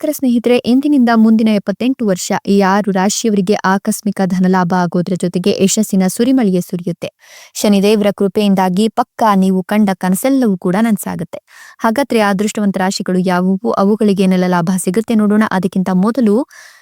ನಮಸ್ಕಾರ ಸ್ನೇಹಿತರೆ, ಇಂದಿನಿಂದ ಮುಂದಿನ ಎಪ್ಪತ್ತೆಂಟು ವರ್ಷ ಈ ಆರು ರಾಶಿಯವರಿಗೆ ಆಕಸ್ಮಿಕ ಧನಲಾಭ ಆಗೋದ್ರ ಜೊತೆಗೆ ಯಶಸ್ಸಿನ ಸುರಿಮಳಿಗೆ ಸುರಿಯುತ್ತೆ. ಶನಿದೇವರ ಕೃಪೆಯಿಂದಾಗಿ ಪಕ್ಕಾ ನೀವು ಕಂಡ ಕನಸೆಲ್ಲವೂ ಕೂಡ ನನಸಾಗುತ್ತೆ. ಹಾಗಾದ್ರೆ ಅದೃಷ್ಟವಂತ ರಾಶಿಗಳು ಯಾವುವು? ಅವುಗಳಿಗೆ ಏನೆಲ್ಲ ಲಾಭ ಸಿಗುತ್ತೆ ನೋಡೋಣ. ಅದಕ್ಕಿಂತ ಮೊದಲು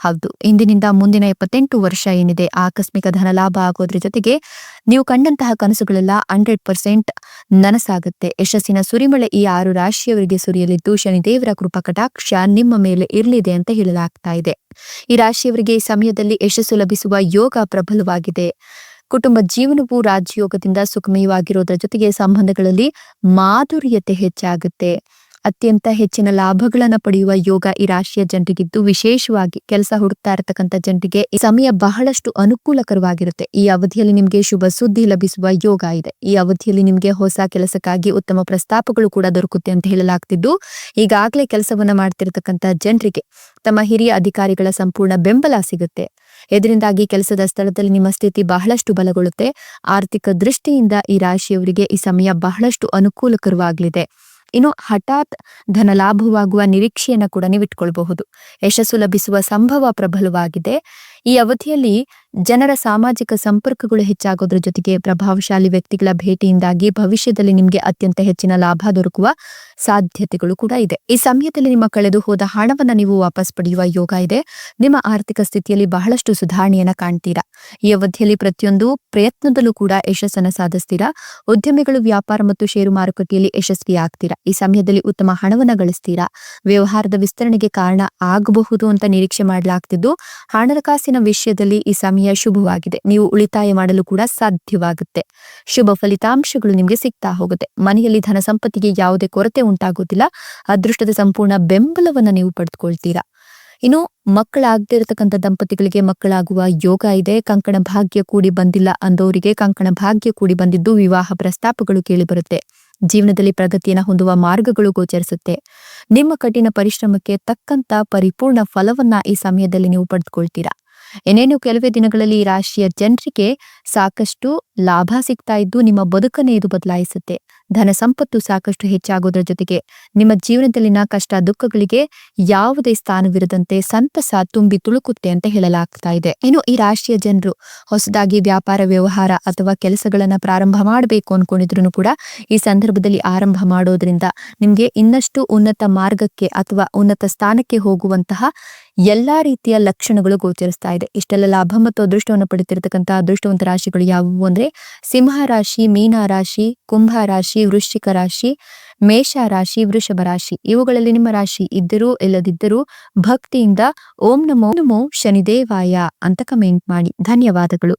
ಹೌದು. ಇಂದಿನಿಂದ ಮುಂದಿನ ಎಪ್ಪತ್ತೆಂಟು ವರ್ಷ ಏನಿದೆ ಆಕಸ್ಮಿಕ ಧನ ಲಾಭ ಆಗೋದ್ರ ಜೊತೆಗೆ ನೀವು ಕಂಡಂತಹ ಕನಸುಗಳೆಲ್ಲ ಹಂಡ್ರೆಡ್ ಪರ್ಸೆಂಟ್ ನನಸಾಗುತ್ತೆ. ಯಶಸ್ಸಿನ ಸುರಿಮಳೆ ಈ ಆರು ರಾಶಿಯವರಿಗೆ ಸುರಿಯಲಿದ್ದು, ಶನಿದೇವರ ಕೃಪಾ ಕಟಾಕ್ಷ ನಿಮ್ಮ ಮೇಲೆ ಇರಲಿದೆ ಅಂತ ಹೇಳಲಾಗ್ತಾ ಇದೆ. ಈ ರಾಶಿಯವರಿಗೆ ಈ ಸಮಯದಲ್ಲಿ ಯಶಸ್ಸು ಲಭಿಸುವ ಯೋಗ ಪ್ರಬಲವಾಗಿದೆ. ಕುಟುಂಬ ಜೀವನವು ರಾಜಯೋಗದಿಂದ ಸುಖಮಯವಾಗಿರೋದ್ರ ಜೊತೆಗೆ ಸಂಬಂಧಗಳಲ್ಲಿ ಮಾಧುರ್ಯತೆ ಹೆಚ್ಚಾಗುತ್ತೆ. ಅತ್ಯಂತ ಹೆಚ್ಚಿನ ಲಾಭಗಳನ್ನು ಪಡೆಯುವ ಯೋಗ ಈ ರಾಶಿಯ ಜನರಿಗಿದ್ದು ವಿಶೇಷವಾಗಿ ಕೆಲಸ ಹುಡುಕ್ತಾ ಇರತಕ್ಕಂತ ಜನರಿಗೆ ಈ ಸಮಯ ಬಹಳಷ್ಟು ಅನುಕೂಲಕರವಾಗಿರುತ್ತೆ. ಈ ಅವಧಿಯಲ್ಲಿ ನಿಮಗೆ ಶುಭ ಸುದ್ದಿ ಲಭಿಸುವ ಯೋಗ ಇದೆ. ಈ ಅವಧಿಯಲ್ಲಿ ನಿಮಗೆ ಹೊಸ ಕೆಲಸಕ್ಕಾಗಿ ಉತ್ತಮ ಪ್ರಸ್ತಾಪಗಳು ಕೂಡ ದೊರಕುತ್ತೆ ಅಂತ ಹೇಳಲಾಗ್ತಿದ್ದು, ಈಗಾಗಲೇ ಕೆಲಸವನ್ನ ಮಾಡ್ತಿರತಕ್ಕಂತ ಜನರಿಗೆ ತಮ್ಮ ಹಿರಿಯ ಅಧಿಕಾರಿಗಳ ಸಂಪೂರ್ಣ ಬೆಂಬಲ ಸಿಗುತ್ತೆ. ಇದರಿಂದಾಗಿ ಕೆಲಸದ ಸ್ಥಳದಲ್ಲಿ ನಿಮ್ಮ ಸ್ಥಿತಿ ಬಹಳಷ್ಟು ಬಲಗೊಳ್ಳುತ್ತೆ. ಆರ್ಥಿಕ ದೃಷ್ಟಿಯಿಂದ ಈ ರಾಶಿಯವರಿಗೆ ಈ ಸಮಯ ಬಹಳಷ್ಟು ಅನುಕೂಲಕರವಾಗಲಿದೆ. ಇನ್ನು ಹಠಾತ್ ಧನ ಲಾಭವಾಗುವ ನಿರೀಕ್ಷೆಯನ್ನ ಕೂಡ ನೀವು ಇಟ್ಕೊಳ್ಬಹುದು ಯಶಸ್ಸು ಲಭಿಸುವ ಸಂಭವ ಪ್ರಬಲವಾಗಿದೆ. ಈ ಅವಧಿಯಲ್ಲಿ ಜನರ ಸಾಮಾಜಿಕ ಸಂಪರ್ಕಗಳು ಹೆಚ್ಚಾಗೋದ್ರ ಜೊತೆಗೆ ಪ್ರಭಾವಶಾಲಿ ವ್ಯಕ್ತಿಗಳ ಭೇಟಿಯಿಂದಾಗಿ ಭವಿಷ್ಯದಲ್ಲಿ ನಿಮಗೆ ಅತ್ಯಂತ ಹೆಚ್ಚಿನ ಲಾಭ ದೊರಕುವ ಸಾಧ್ಯತೆಗಳು ಕೂಡ ಇದೆ. ಈ ಸಮಯದಲ್ಲಿ ನಿಮ್ಮ ಕಳೆದು ಹೋದ ಹಣವನ್ನ ನೀವು ವಾಪಸ್ ಪಡೆಯುವ ಯೋಗ ಇದೆ. ನಿಮ್ಮ ಆರ್ಥಿಕ ಸ್ಥಿತಿಯಲ್ಲಿ ಬಹಳಷ್ಟು ಸುಧಾರಣೆಯನ್ನ ಕಾಣ್ತೀರಾ. ಈ ಅವಧಿಯಲ್ಲಿ ಪ್ರತಿಯೊಂದು ಪ್ರಯತ್ನದಲ್ಲೂ ಕೂಡ ಯಶಸ್ಸನ್ನು ಸಾಧಿಸ್ತೀರಾ. ಉದ್ಯಮಿಗಳು ವ್ಯಾಪಾರ ಮತ್ತು ಷೇರು ಮಾರುಕಟ್ಟೆಯಲ್ಲಿ ಯಶಸ್ವಿ ಆಗ್ತೀರಾ. ಈ ಸಮಯದಲ್ಲಿ ಉತ್ತಮ ಹಣವನ್ನು ಗಳಿಸ್ತೀರಾ. ವ್ಯವಹಾರದ ವಿಸ್ತರಣೆಗೆ ಕಾರಣ ಆಗಬಹುದು ಅಂತ ನಿರೀಕ್ಷೆ ಮಾಡಲಾಗ್ತಿದ್ದು. ಹಣಕಾಸಿನ ವಿಷಯದಲ್ಲಿ ಈ ಸಮಯ ಶುಭವಾಗಿದೆ. ನೀವು ಉಳಿತಾಯ ಮಾಡಲು ಕೂಡ ಸಾಧ್ಯವಾಗುತ್ತೆ. ಶುಭ ಫಲಿತಾಂಶಗಳು ನಿಮಗೆ ಸಿಗ್ತಾ ಹೋಗುತ್ತೆ. ಮನೆಯಲ್ಲಿ ಧನ ಸಂಪತ್ತಿಗೆ ಯಾವುದೇ ಕೊರತೆ ಉಂಟಾಗುವುದಿಲ್ಲ. ಅದೃಷ್ಟದ ಸಂಪೂರ್ಣ ಬೆಂಬಲವನ್ನ ನೀವು ಪಡೆದುಕೊಳ್ತೀರಾ. ಇನ್ನು ಮಕ್ಕಳಾಗದಿರತಕ್ಕಂಥ ದಂಪತಿಗಳಿಗೆ ಮಕ್ಕಳಾಗುವ ಯೋಗ ಇದೆ. ಕಂಕಣ ಭಾಗ್ಯ ಕೂಡಿ ಬಂದಿಲ್ಲ ಅಂದವರಿಗೆ ಕಂಕಣ ಭಾಗ್ಯ ಕೂಡಿ ಬಂದಿದ್ದು ವಿವಾಹ ಪ್ರಸ್ತಾಪಗಳು ಕೇಳಿಬರುತ್ತೆ. ಜೀವನದಲ್ಲಿ ಪ್ರಗತಿಯನ್ನು ಹೊಂದುವ ಮಾರ್ಗಗಳು ಗೋಚರಿಸುತ್ತೆ. ನಿಮ್ಮ ಕಠಿಣ ಪರಿಶ್ರಮಕ್ಕೆ ತಕ್ಕಂತ ಪರಿಪೂರ್ಣ ಫಲವನ್ನ ಈ ಸಮಯದಲ್ಲಿ ನೀವು ಪಡೆದುಕೊಳ್ತೀರಾ. ಏನೇನು ಕೆಲವೇ ದಿನಗಳಲ್ಲಿ ಈ ರಾಶಿಯ ಜನರಿಗೆ ಸಾಕಷ್ಟು ಲಾಭ ಸಿಗ್ತಾ ಇದ್ದು ನಿಮ್ಮ ಬದುಕನ್ನೇ ಇದು ಬದಲಾಯಿಸುತ್ತೆ. ಧನ ಸಂಪತ್ತು ಸಾಕಷ್ಟು ಹೆಚ್ಚಾಗೋದ್ರ ಜೊತೆಗೆ ನಿಮ್ಮ ಜೀವನದಲ್ಲಿನ ಕಷ್ಟ ದುಃಖಗಳಿಗೆ ಯಾವುದೇ ಸ್ಥಾನವಿರದಂತೆ ಸಂತಸ ತುಂಬಿ ತುಳುಕುತ್ತೆ ಅಂತ ಹೇಳಲಾಗ್ತಾ ಇದೆ. ಇನ್ನು ಈ ರಾಶಿಯ ಜನರು ಹೊಸದಾಗಿ ವ್ಯಾಪಾರ, ವ್ಯವಹಾರ ಅಥವಾ ಕೆಲಸಗಳನ್ನ ಪ್ರಾರಂಭ ಮಾಡಬೇಕು ಅನ್ಕೊಂಡಿದ್ರು ಕೂಡ ಈ ಸಂದರ್ಭದಲ್ಲಿ ಆರಂಭ ಮಾಡೋದ್ರಿಂದ ನಿಮ್ಗೆ ಇನ್ನಷ್ಟು ಉನ್ನತ ಮಾರ್ಗಕ್ಕೆ ಅಥವಾ ಉನ್ನತ ಸ್ಥಾನಕ್ಕೆ ಹೋಗುವಂತಹ ಎಲ್ಲಾ ರೀತಿಯ ಲಕ್ಷಣಗಳು ಗೋಚರಿಸ್ತಾ ಇದೆ. ಇಷ್ಟೆಲ್ಲ ಲಾಭ ಮತ್ತು ಅದೃಷ್ಟವನ್ನು ಪಡೆದಿರತಕ್ಕಂತಹ ಅದೃಷ್ಟವಂತ ರಾಶಿಗಳು ಯಾವುವು ಅಂದ್ರೆ, ಸಿಂಹ ರಾಶಿ, ಮೀನ ರಾಶಿ, ಕುಂಭ ರಾಶಿ, ವೃಶ್ಚಿಕ ರಾಶಿ, ಮೇಷ ರಾಶಿ, ವೃಷಭ ರಾಶಿ. ಇವುಗಳಲ್ಲಿ ನಿಮ್ಮ ರಾಶಿ ಇದ್ದರೂ ಇಲ್ಲದಿದ್ದರೂ ಭಕ್ತಿಯಿಂದ ಓಂ ನಮೋ ನಮೋ ಶನಿದೇವಾಯ ಅಂತ ಕಮೆಂಟ್ ಮಾಡಿ. ಧನ್ಯವಾದಗಳು.